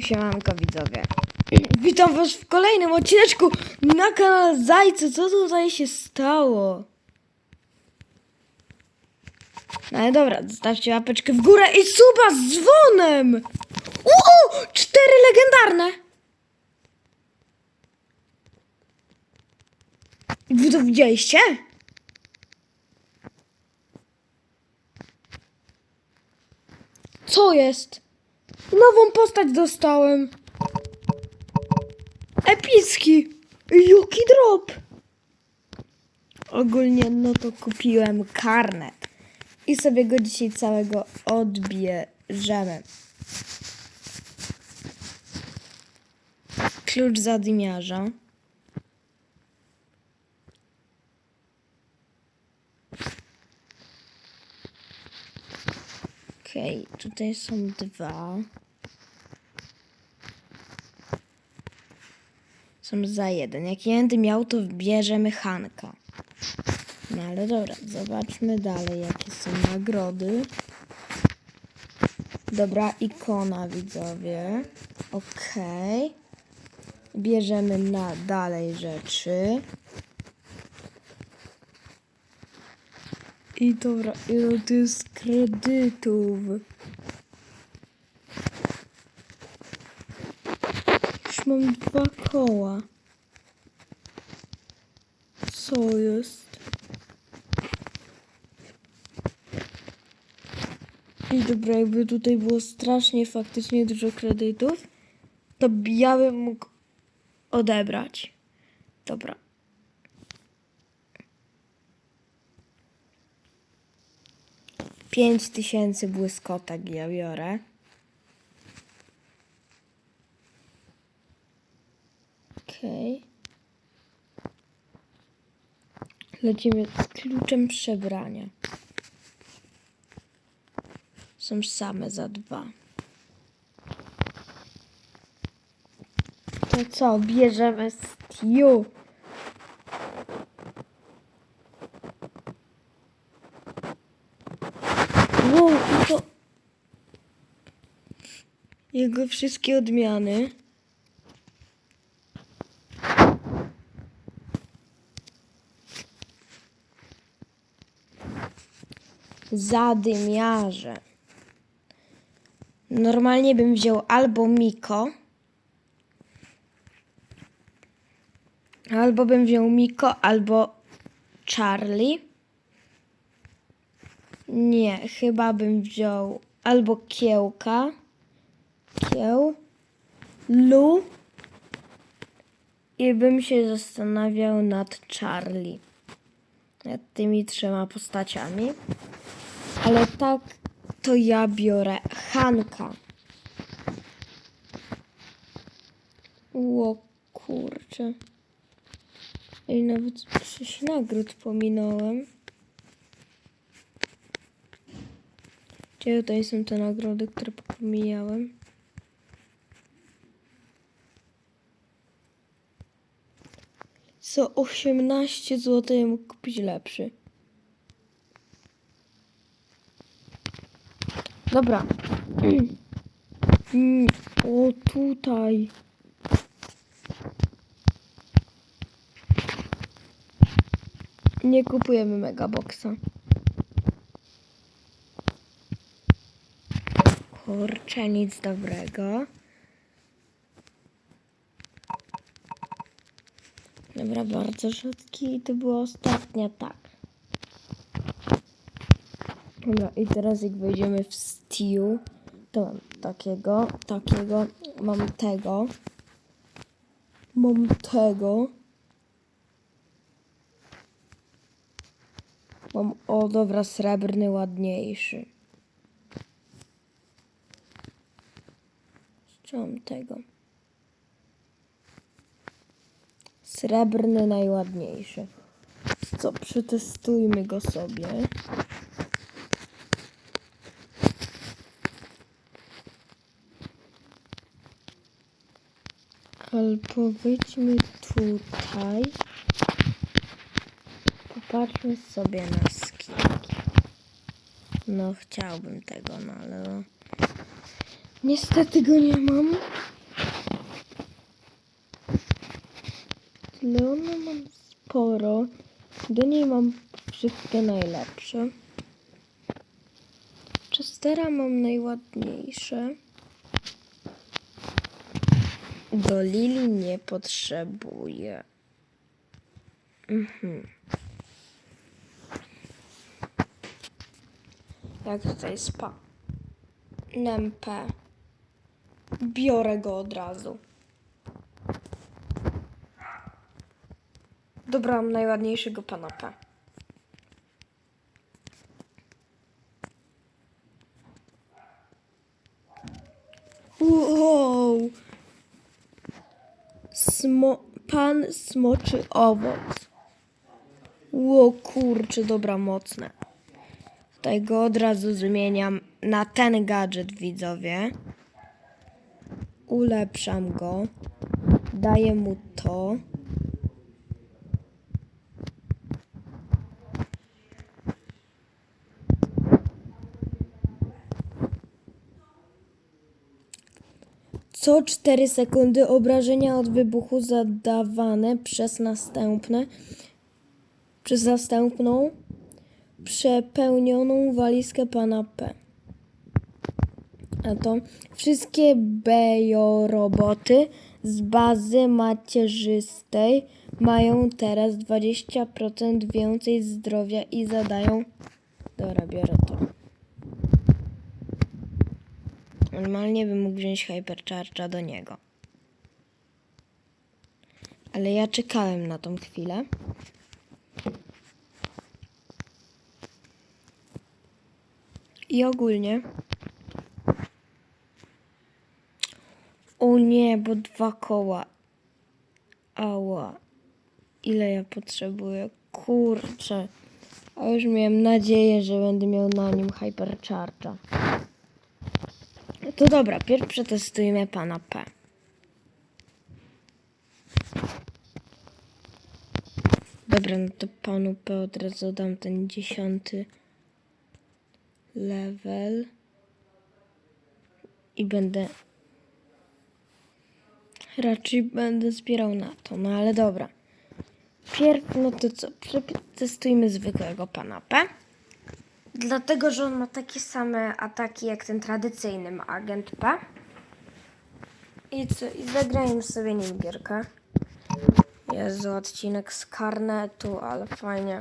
Siemanko widzowie. Witam was w kolejnym odcineczku na kanale Zajce. Co tutaj się stało? No ale dobra, zostawcie łapeczkę w górę i suba z dzwonem! Uuu, cztery legendarne! Wy to widzieliście? Co jest? Nową postać dostałem. Epicki. Yuki Drop. Ogólnie no to kupiłem karnet. I sobie go dzisiaj całego odbierzemy. Klucz zadymiarza. Okej, tutaj są dwa. Są za jeden. Jak będę miał, to bierzemy Hanka. No ale dobra, zobaczmy dalej, jakie są nagrody. Dobra, ikona widzowie. Okej. Bierzemy na dalej rzeczy. I dobra, ile to jest kredytów? Już mam dwa koła. Co jest? I dobra, jakby tutaj było strasznie faktycznie dużo kredytów, to ja bym mógł odebrać. Dobra. Pięć tysięcy błyskotek ja biorę. Okej. Lecimy z kluczem przebrania. Są same za dwa. To co, bierzemy Stew. Wow, i to... Jego wszystkie odmiany. Zadymiarze. Normalnie bym wziął albo Miko, albo bym wziął Miko, albo Charlie. Nie, chyba bym wziął albo Kiełka, Kieł, Lu i bym się zastanawiał nad Charlie. Nad tymi trzema postaciami. Ale tak to ja biorę Hanka. O kurczę. I nawet sześć nagród pominąłem. Gdzie tutaj są te nagrody, które pomijałem? Co 18 zł ja mógł kupić lepszy. Dobra. O, tutaj. Nie kupujemy megaboxa. Kurczę, nic dobrego. Dobra, bardzo rzadki i to była ostatnia, tak. Dobra, i teraz jak wejdziemy w Stew, to mam takiego, takiego, mam tego, mam tego, mam, o dobra, srebrny, ładniejszy. Mam tego. Srebrny, najładniejszy. Co, przetestujmy go sobie. Albo wyjdźmy tutaj. Popatrzmy sobie na skinki. No chciałbym tego, no ale no. Niestety go nie mam. Sporo. Do niej mam wszystkie najlepsze. Chestera mam najładniejsze. Do Lili nie potrzebuję. Mhm. Jak tutaj spa? Nempę. Biorę go od razu. Dobrałam najładniejszego panapa. Wow! Smo pan smoczy owoc. Ło kurczę, dobra, mocne. Tutaj go od razu zmieniam na ten gadżet, widzowie. Ulepszam go. Daję mu to. Co 4 sekundy obrażenia od wybuchu zadawane przez następne przez następną przepełnioną walizkę pana P. A to wszystkie bejo-roboty z bazy macierzystej mają teraz 20% więcej zdrowia i zadają... Dobra, biorę to. Normalnie bym mógł wziąć Hypercharge'a do niego. Ale ja czekałem na tą chwilę. I ogólnie. O nie, bo dwa koła. Ała. Ile ja potrzebuję? Kurczę. A już miałem nadzieję, że będę miał na nim Hypercharge'a. To dobra, pierw przetestujmy pana P. Dobra, no to panu P od razu dam ten dziesiąty level. I będę... Raczej będę zbierał na to, no ale dobra. Pierw, no to co, przetestujmy zwykłego pana P. Dlatego, że on ma takie same ataki jak ten tradycyjny agent P. I co? I zagrajmy sobie nim gierkę. Jezu, odcinek z karnetu, ale fajnie.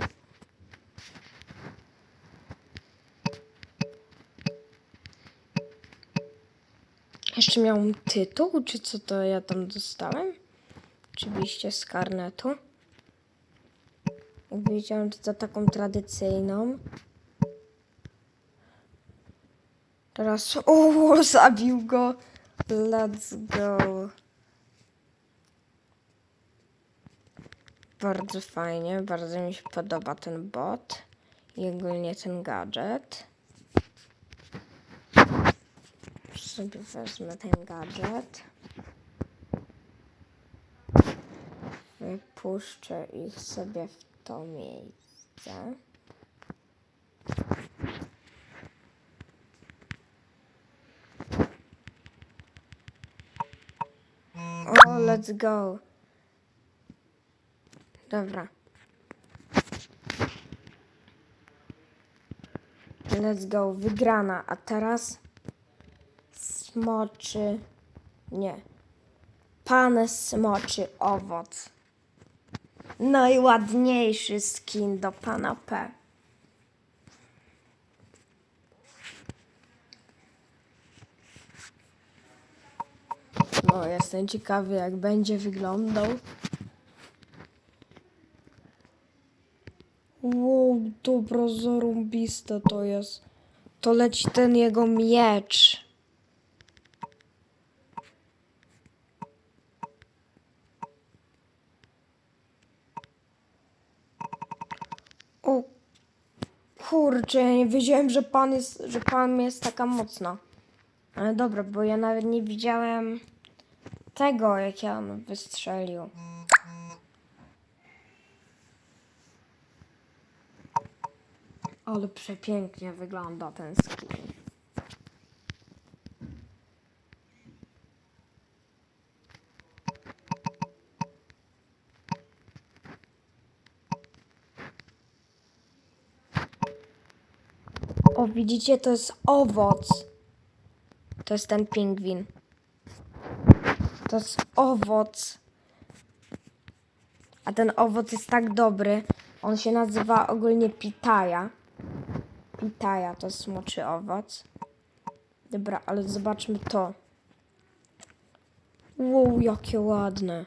Jeszcze miałem tytuł, czy co to ja tam dostałem? Oczywiście z karnetu. Że to taką tradycyjną. Teraz, o, zabił go. Let's go. Bardzo fajnie, bardzo mi się podoba ten bot i ogólnie ten gadżet. Sobie wezmę ten gadżet. Wypuszczę ich sobie w to miejsce. O, let's go. Dobra. Let's go. Wygrana. A teraz smoczy. Nie. Pan smoczy owoc. Najładniejszy skin do pana P. No, jestem ciekawy, jak będzie wyglądał. Wow, dobra, zarąbiste to jest. To leci ten jego miecz. O kurczę, ja nie wiedziałem, że pan jest, że pan jest taka mocna. Ale dobra, bo ja nawet nie widziałem tego, jak ja on wystrzelił. Ale przepięknie wygląda ten skin. O, widzicie, to jest owoc. To jest ten pingwin. To jest owoc. A ten owoc jest tak dobry. On się nazywa ogólnie pitaja. Pitaja to jest smoczy owoc. Dobra, ale zobaczmy to. Wow, jakie ładne.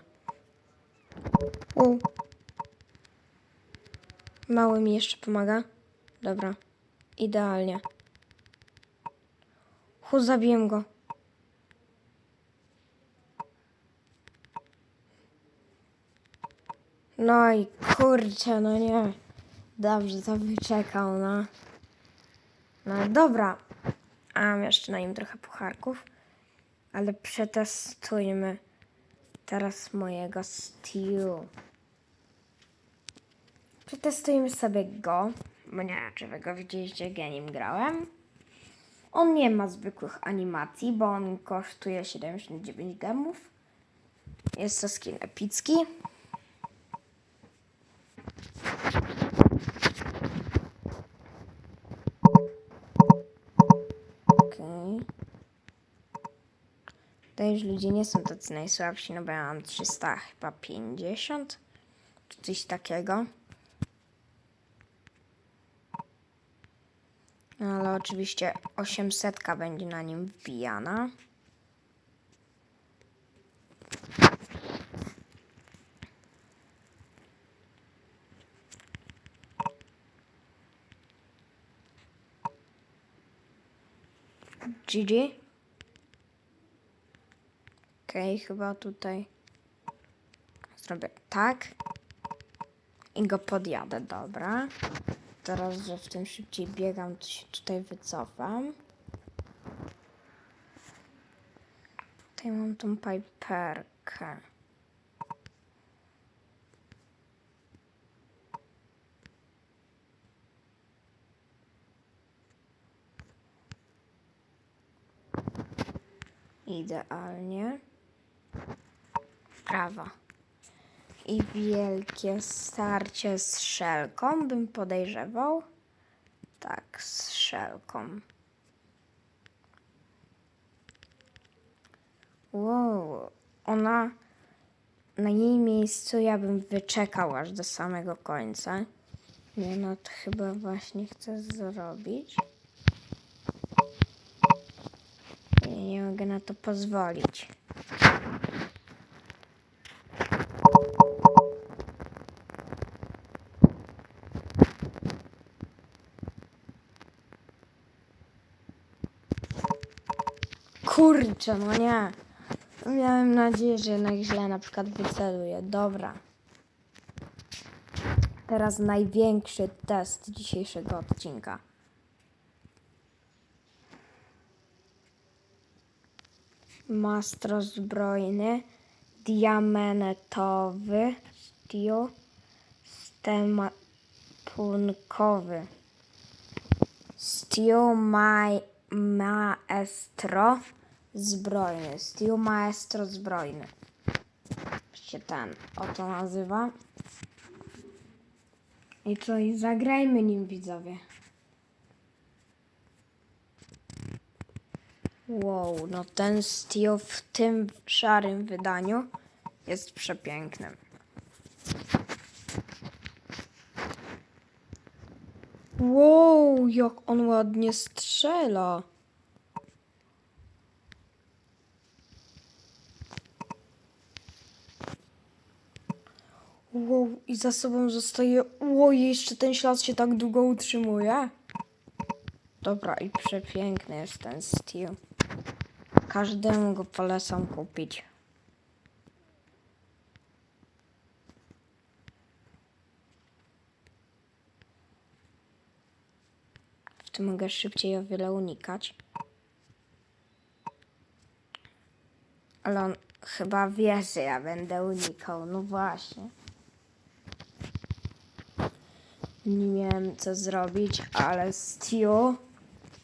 Wow. Mały mi jeszcze pomaga. Dobra. Idealnie. Hu, zabiłem go. No i kurczę, no nie. Dobrze, to wyczekał, no. No dobra. A mam jeszcze na nim trochę pucharków. Ale przetestujmy teraz mojego stew. Przetestujmy sobie go. Bo nie wiem, czy wy go widzieliście, jak ja nim grałem. On nie ma zwykłych animacji, bo on kosztuje 79 gemów. Jest to skin epicki. To już ludzie nie są tacy najsłabsi, no bo ja mam 300 chyba 50 czy coś takiego. No ale oczywiście 800 będzie na nim wbijana. GG. Okej, chyba tutaj zrobię tak i go podjadę, dobra. Teraz, że w tym szybciej biegam, to się tutaj wycofam. Tutaj mam tą piperkę. Idealnie. Prawa. I wielkie starcie z szelką bym podejrzewał. Tak, z szelką. Wow, ona na jej miejscu ja bym wyczekał aż do samego końca. Nie, no to chyba właśnie chcę zrobić. Ja nie mogę na to pozwolić. Kurczę, no nie. Miałem nadzieję, że jednak źle na przykład wyceluję. Dobra. Teraz największy test dzisiejszego odcinka. Mastro zbrojny, diamentowy, steel, stepunkowy. Steel ma Maestro zbrojny. Steel Maestro zbrojny. Się ten oto nazywa. I co, i zagrajmy nim widzowie. Wow, no ten Steel w tym szarym wydaniu jest przepiękny. Wow, jak on ładnie strzela. Wow, i za sobą zostaje. Wow, jeszcze ten ślad się tak długo utrzymuje. Dobra, i przepiękny jest ten Steel. Każdemu go polecam kupić. W tym mogę szybciej o wiele unikać. Ale on chyba wie, że ja będę unikał. No właśnie nie miałem co zrobić, ale Steel,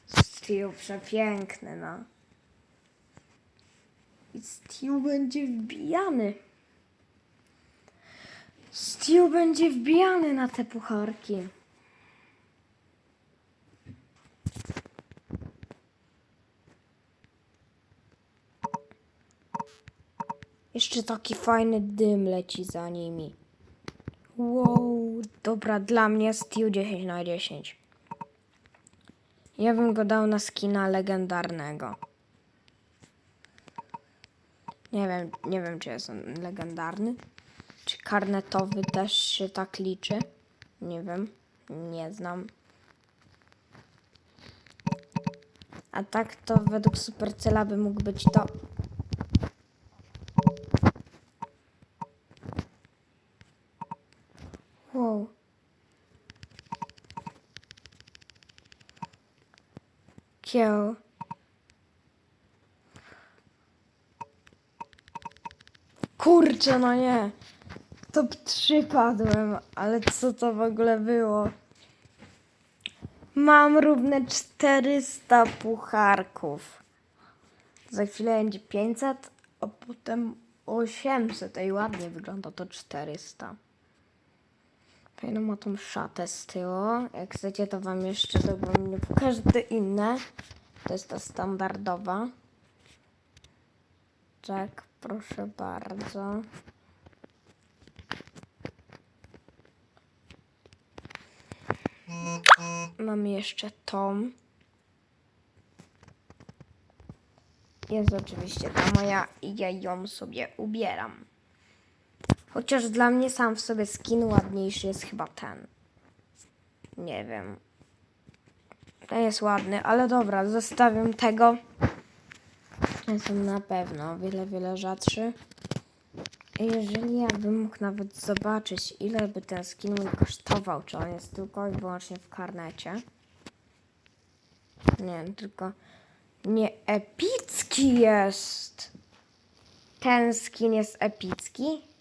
Steel przepiękny, no. I Steel będzie wbijany. Steel będzie wbijany na te pucharki. Jeszcze taki fajny dym leci za nimi. Wow, dobra, dla mnie Steel 10 na 10. Ja bym go dał na skina legendarnego. Nie wiem, nie wiem czy jest on legendarny. Czy karnetowy też się tak liczy? Nie wiem, nie znam. A tak to według Supercella by mógł być to. Wow. Kieł. Kurczę, no nie. Top 3 padłem, ale co to w ogóle było? Mam równe 400 pucharków. Za chwilę będzie 500, a potem 800. Ej, ładnie wygląda to 400. Fajną ma tą szatę z tyłu. Jak chcecie, to wam jeszcze dogłębnie pokażę te inne. To jest ta standardowa. Tak, proszę bardzo. Mamy jeszcze tą. Jest oczywiście ta moja i ja ją sobie ubieram. Chociaż dla mnie sam w sobie skin ładniejszy jest chyba ten. Nie wiem. Ten jest ładny, ale dobra, zostawiam tego. Jestem na pewno wiele, wiele rzadszy. Jeżeli ja bym mógł nawet zobaczyć, ile by ten skin mój kosztował, czy on jest tylko i wyłącznie w karnecie. Nie, tylko nie epicki jest. Ten skin jest epicki.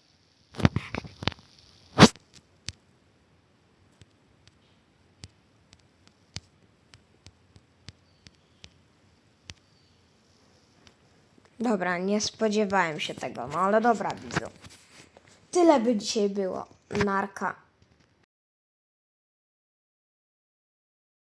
Dobra, nie spodziewałem się tego, no ale dobra, widzu. Tyle by dzisiaj było. Narka.